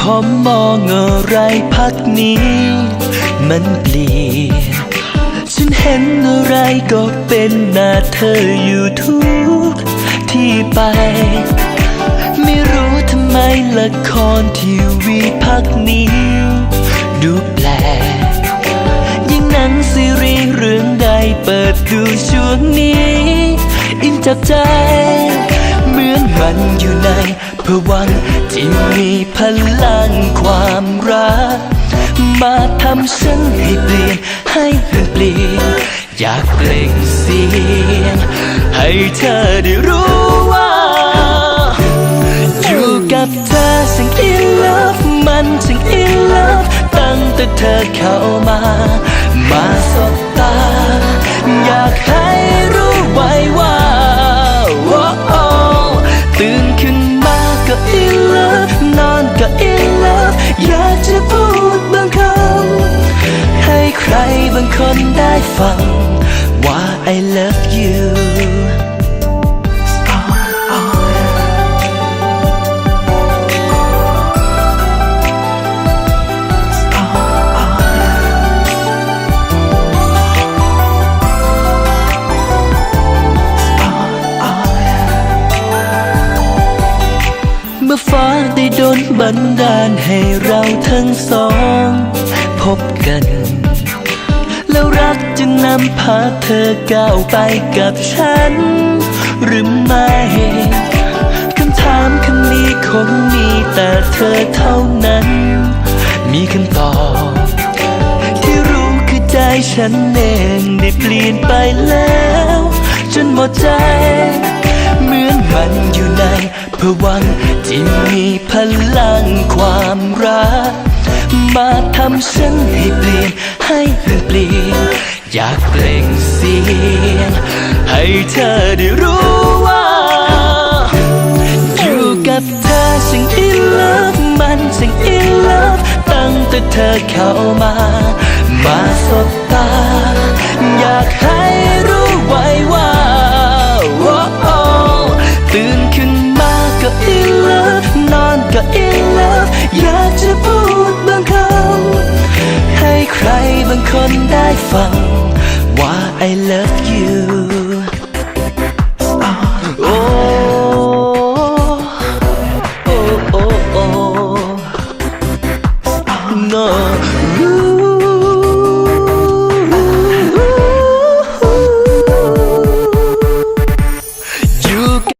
พอมองอะไรพักนี้ มันเปลี่ยน ฉันเห็นอะไรก็เป็นหน้าเธออยู่ทุกที่ไป ไม่รู้ทำไมละครทีวีพักนี้ ดูแปลกยิ่งหนังซีรีส์เรื่องใดเปิดดูช่วงนี้ อินจับใจ พวังที่มีพลังความรัก มาทำฉันให้เปลี่ยนให้มันเปลี่ยนอยากเปล่งเสียง ให้เธอได้รู้ว่า อยู่กับเธอสิ่ง in love มันสิ่ง in love ตั้งแต่เธอเข้ามา มาสบ ใครบางคนได้ฟัง ว่า I love you เมื่อฟ้าได้ดนบันดาลให้เราทั้งสอง พบกัน แล้วรักจึงนำพาเธอก้าวไปกับฉัน หรือไม่คำถามคำนี้คงมีแต่เธอเท่านั้น มีคำตอบที่รู้คือใจฉันเองได้เปลี่ยนไปแล้ว จนหมดใจ เหมือนมันอยู่ในพวังที่มีพลังความรัก มาทำฉันให้เปลี่ยนให้มันเปลี่ยนอยากเปล่งเสียง ให้เธอได้รู้ว่า อยู่กับเธอสิ่ง in love มันสิ่ง in love ตั้งแต่เธอเข้ามา you